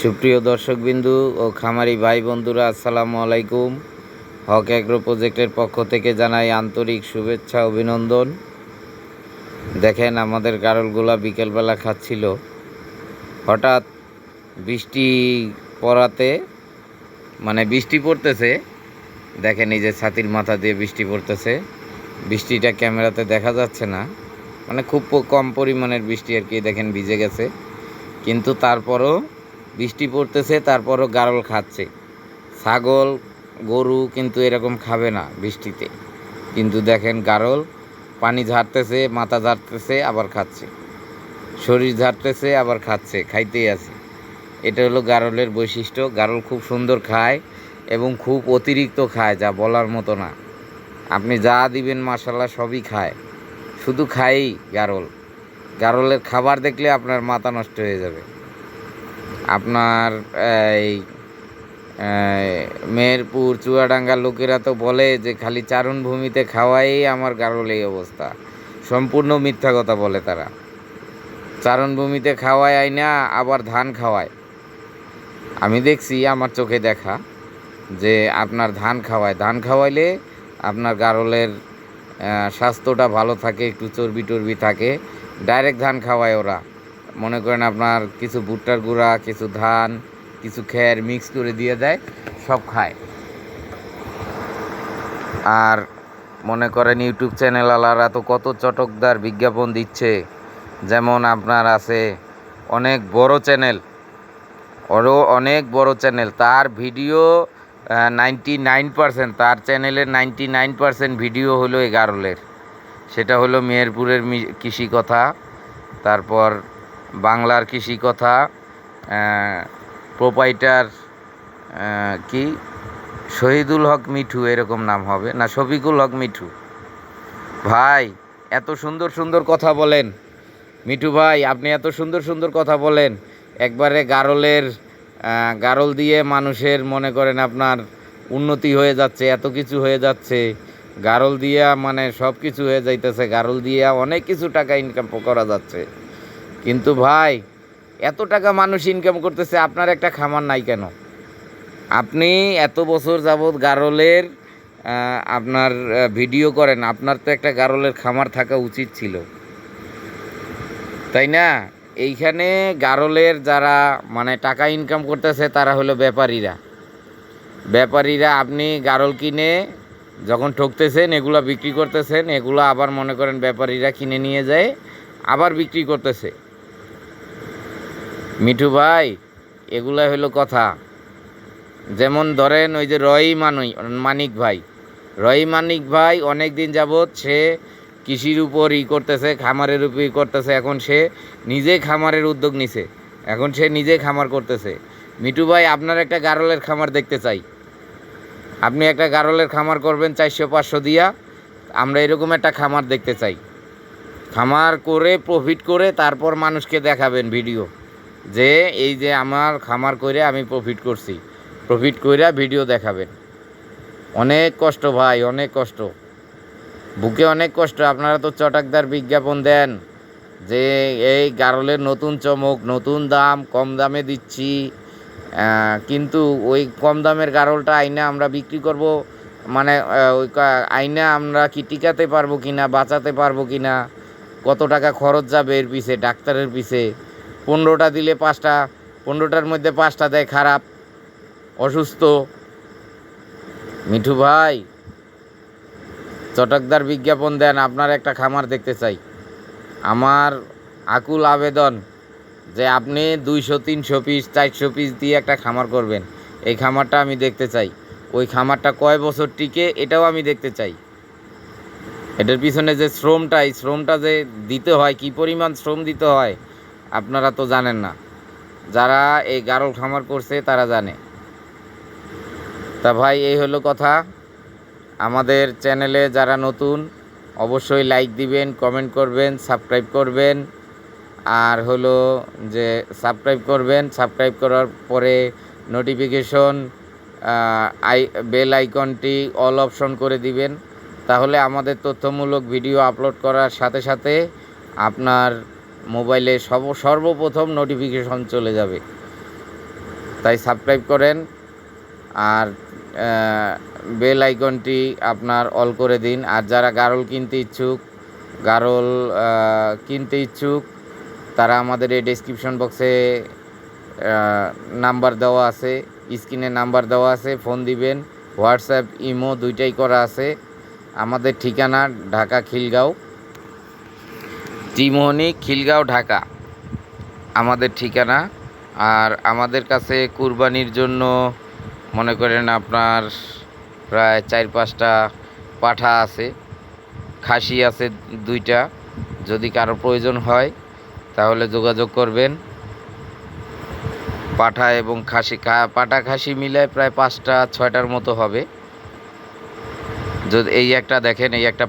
সুপ্রিয় দর্শকবিন্দু ও খামারি ভাই বন্ধুরা আসসালামু আলাইকুম। হক অ্যাগ্রো প্রজেক্টের পক্ষ থেকে জানাই আন্তরিক শুভেচ্ছা, অভিনন্দন। দেখেন, আমাদের গারলগুলা বিকেলবেলা খাচ্ছিল। হঠাৎ বৃষ্টি পড়াতে মানে বৃষ্টি পড়তেছে, দেখেন এই যে ছাতির মাথা দিয়ে বৃষ্টি পড়তেছে। বৃষ্টিটা ক্যামেরাতে দেখা যাচ্ছে না। মানে খুব কম পরিমাণের বৃষ্টি আর কি, দেখেন ভিজে গেছে। কিন্তু তারপরও বৃষ্টি পড়তেছে, তারপরও গারল খাচ্ছে। ছাগল, গরু কিন্তু এরকম খাবে না বৃষ্টিতে। কিন্তু দেখেন গারল, পানি ঝাড়তেছে, মাথা ঝাড়তেছে, আবার খাচ্ছে। শরীর ঝাড়তেছে, আবার খাচ্ছে, খাইতেই আছে। এটা হলো গারলের বৈশিষ্ট্য। গারল খুব সুন্দর খায় এবং খুব অতিরিক্ত খায়, যা বলার মতো না। আপনি যা দিবেন মাসাল্লাহ সবই খায়। শুধু খায়ই গারল। গারলের খাবার দেখলে আপনার মাথা নষ্ট হয়ে যাবে। আপনার এই মেহেরপুর চুয়াডাঙ্গার লোকেরা তো বলে যে খালি চারণভূমিতে খাওয়াই আমার গারল এই অবস্থা। সম্পূর্ণ মিথ্যা কথা বলে তারা। চারণভূমিতে খাওয়ায় আইনা আবার ধান খাওয়ায় আমি দেখছি, আমার চোখে দেখা যে আপনার ধান খাওয়ায়। ধান খাওয়াইলে আপনার গারলের স্বাস্থ্যটা ভালো থাকে, একটু চর্বি টর্বি থাকে। ডাইরেক্ট ধান খাওয়ায় ওরা। মনে করেন আপনার কিছু ভুট্টার গুঁড়া, কিছু ধান, কিছু খের মিক্স করে দিয়ে দেয়, সব খায়। আর মনে করেন ইউটিউব চ্যানেল আলারা তো কত চটকদার বিজ্ঞাপন দিচ্ছে। যেমন আপনার আছে অনেক বড় চ্যানেল ওরও অনেক বড় চ্যানেল। তার ভিডিও নাইনটি নাইন পারসেন্ট তার চ্যানেলের নাইনটি নাইন পারসেন্ট ভিডিও হলো এগারোলের। সেটা হলো মেহেরপুরের কৃষি কথা। তারপর বাংলার কৃষি কথা প্রোপাইটার কি? শহীদুল হক মিঠু এরকম নাম হবে। না, শফিকুল হক মিঠু। ভাই, এত সুন্দর সুন্দর কথা বলেন। মিঠু ভাই, আপনি এত সুন্দর সুন্দর কথা বলেন। একবারে গারলের গারল দিয়ে মানুষের মনে করেন আপনার উন্নতি হয়ে যাচ্ছে, এত কিছু হয়ে যাচ্ছে। গারল দিয়া মানে সব কিছু হয়ে যাইতেছে। গারল দিয়া অনেক কিছু টাকা ইনকাম করা যাচ্ছে। কিন্তু ভাই, এত টাকা মানুষ ইনকাম করতেছে, আপনার একটা খামার নাই কেন? আপনি এত বছর যাবৎ গারলের আপনার ভিডিও করেন, আপনার তো একটা গারলের খামার থাকা উচিত ছিল। তাই না? এইখানে গারলের যারা মানে টাকা ইনকাম করতেছে, তারা হলো ব্যাপারীরা। ব্যাপারীরা আপনি গারল কিনে যখন ঠকতেছেন, এগুলো বিক্রি করতেছেন, এগুলো আবার মনে করেন ব্যাপারীরা কিনে নিয়ে যায়, আবার বিক্রি করতেছে। মিঠু ভাই এগুলা হলো কথা। যেমন ধরেন ওই যে রয় মানই, মানিক ভাই। রয় মানিক ভাই অনেক দিন যাবৎ সে কৃষির উপর ই করতেছে, খামারের উপর ই করতেছে, এখন সে নিজে খামারের উদ্যোগ নিছে। এখন সে নিজে খামার করতেছে। মিঠু ভাই, আপনার একটা গারলের খামার দেখতে চাই। আপনি একটা গারলের খামার করবেন চারশো পাঁচশো দিয়া। আমরা এরকম একটা খামার দেখতে চাই। খামার করে প্রফিট করে, তারপর মানুষকে দেখাবেন ভিডিও। যে এই যে আমার খামার করে আমি প্রফিট করছি। প্রফিট কইরা ভিডিও দেখাবেন। অনেক কষ্ট ভাই, অনেক কষ্ট। বুকে অনেক কষ্ট। আপনারা তো চটাকদার বিজ্ঞাপন দেন যে এই গারলের নতুন চমক, নতুন দাম, কম দামে দিচ্ছি। কিন্তু ওই কম দামের গারলটা আইনা আমরা বিক্রি করব। মানে ওই আইনা আমরা কি টিকাতে পারব কি না বাঁচাতে পারব কি না কত টাকা খরচ যাবে এর পিছে, ডাক্তারের পিছে। পনেরোটা দিলে পাঁচটা, পনেরোটার মধ্যে পাঁচটা দেয় খারাপ, অসুস্থ। মিঠু ভাই, চটকদার বিজ্ঞাপন দেন, আপনার একটা খামার দেখতে চাই। আমার আকুল আবেদন যে আপনি দুইশো, তিনশো পিস, চারশো পিস দিয়ে একটা খামার করবেন। এই খামারটা আমি দেখতে চাই। ওই খামারটা কয় বছর টিকে এটাও আমি দেখতে চাই। এটার পিছনে যে শ্রমটা, এই শ্রমটা যে দিতে হয়, কি পরিমাণ শ্রম দিতে হয় আপনারা তো জানেন না। যারা এই গারল খামার করছে, তারা জানে। তা ভাই, এই হলো কথা। আমাদের চ্যানেলে যারা নতুন, অবশ্যই লাইক দিবেন, কমেন্ট করবেন, সাবস্ক্রাইব করবেন। আর হলো যে সাবস্ক্রাইব করবেন, সাবস্ক্রাইব করার পরে নোটিফিকেশন আই, বেল আইকনটি অল অপশন করে দিবেন। তাহলে আমাদের তথ্যমূলক ভিডিও আপলোড করার সাথে সাথে আপনার মোবাইলে সব সর্বপ্রথম নোটিফিকেশন চলে যাবে। তাই সাবস্ক্রাইব করেন আর বেল আইকনটি আপনার অল করে দিন। আর যারা গারল কিনতে ইচ্ছুক, গারল কিনতে ইচ্ছুক, তারা আমাদের এই ডেসক্রিপশন বক্সে নাম্বার দেওয়া আছে। স্ক্রিনে নাম্বার দেওয়া আছে ফোন দিবেন। হোয়াটসঅ্যাপ ইমো দুইটাই করা আছে। আমাদের ঠিকানা ঢাকা খিলগাঁও। ত্রিমোহনী খিলগাঁও, ঢাকা। আমাদের ঠিকানা। আর আমাদের কাছে কুরবানির জন্য মনে করেন আপনার প্রায় চার পাঁচটা পাঠা আছে, খাসি আছে দুইটা। যদি কারও প্রয়োজন হয়, তাহলে যোগাযোগ করবেন। পাঠা এবং খাসি পাঠা খাসি মিলায় প্রায় পাঁচটা, ছয়টার মতো হবে। যদি এই একটা দেখেন, এই একটা